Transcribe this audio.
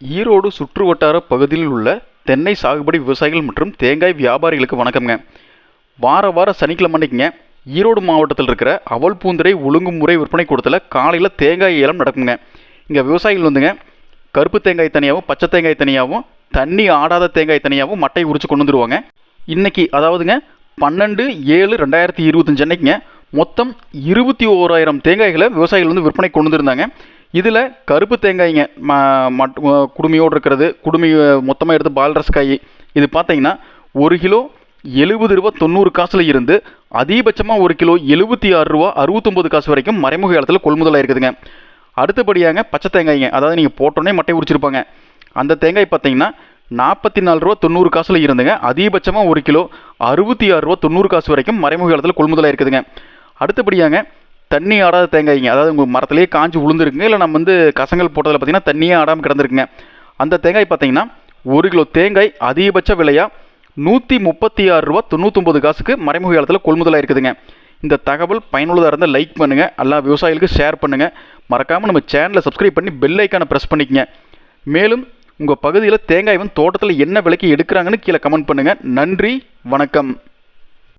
ஈரோடு சுற்றுவட்டார பகுதியில் உள்ள தென்னை சாகுபடி விவசாயிகள் மற்றும் தேங்காய் வியாபாரிகளுக்கு வணக்கம்ங்க. வார வார சனிக்கிழமை அன்னைக்குங்க ஈரோடு மாவட்டத்தில் இருக்கிற அவல் பூந்துரை ஒழுங்குமுறை விற்பனை கூடத்தில் காலையில் தேங்காய் ஏலம் நடக்குங்க. இங்கே விவசாயிகள் வந்துங்க கருப்பு தேங்காய் தனியாகவும் பச்சை தேங்காய் தனியாகவும் தண்ணி ஆடாத தேங்காய் தனியாகவும் மட்டை உரிச்சு கொண்டு வந்துருவாங்க. இன்னைக்கு அதாவதுங்க பன்னெண்டு ஏழு ரெண்டாயிரத்தி இருபத்தஞ்சு அன்னைக்குங்க மொத்தம் இருபத்தி ஓராயிரம் தேங்காய்களை விவசாயிகள் வந்து விற்பனை கொண்டு வந்திருந்தாங்க. இதில் கருப்பு தேங்காய்ங்க ம மட் குடுமையோடு இருக்கிறது. குடுமி மொத்தமாக எடுத்து பால்ரஸ் காய். இது பார்த்தீங்கன்னா ஒரு கிலோ எழுபது ரூபா தொண்ணூறு காசுல இருந்து அதிகபட்சமாக ஒரு கிலோ எழுபத்தி ஆறு ரூபா அறுபத்தொம்பது காசு வரைக்கும் மறைமுக காலத்தில் கொள்முதலாக இருக்குதுங்க அடுத்தபடியாங்க பச்சை தேங்காய்ங்க. அதாவது நீங்கள் போட்டோன்னே மட்டை உரிச்சிருப்பாங்க. அந்த தேங்காய் பார்த்தீங்கன்னா நாற்பத்தி நாலு ரூபா தொண்ணூறு காசுல இருந்துங்க. அதிகபட்சமாக ஒரு கிலோ அறுபத்தி ஆறு ரூபா தொண்ணூறு காசு வரைக்கும் மறைமுக காலத்தில் கொள்முதலாக இருக்குதுங்க அடுத்தபடியாங்க தண்ணி ஆடாத தேங்காய்ங்க. அதாவது உங்கள் மரத்துலேயே காஞ்சி விழுந்துருக்குங்க இல்லை நம்ம வந்து கசங்கள் போட்டதில் பார்த்தீங்கன்னா தண்ணியே ஆடாமல் கிடந்திருக்குங்க. அந்த தேங்காய் பார்த்தீங்கன்னா ஒரு கிலோ தேங்காய் அதிகபட்ச விலையாக நூற்றி முப்பத்தி ஆறு ரூபா தொண்ணூற்றொம்பது காசுக்கு மறைமுக காலத்தில் கொள்முதலாக இருக்குதுங்க. இந்த தகவல் பயனுள்ளதாக இருந்தால் லைக் பண்ணுங்கள் எல்லா விவசாயிகளுக்கும் ஷேர் பண்ணுங்கள் மறக்காமல் நம்ம சேனலை சப்ஸ்கிரைப் பண்ணி பெல் ஐக்கானை ப்ரெஸ் பண்ணிக்கங்க. மேலும் உங்கள் பகுதியில் தேங்காய் வந்து தோட்டத்தில் என்ன விலைக்கு எடுக்கிறாங்கன்னு கீழே கமெண்ட் பண்ணுங்கள் நன்றி வணக்கம்.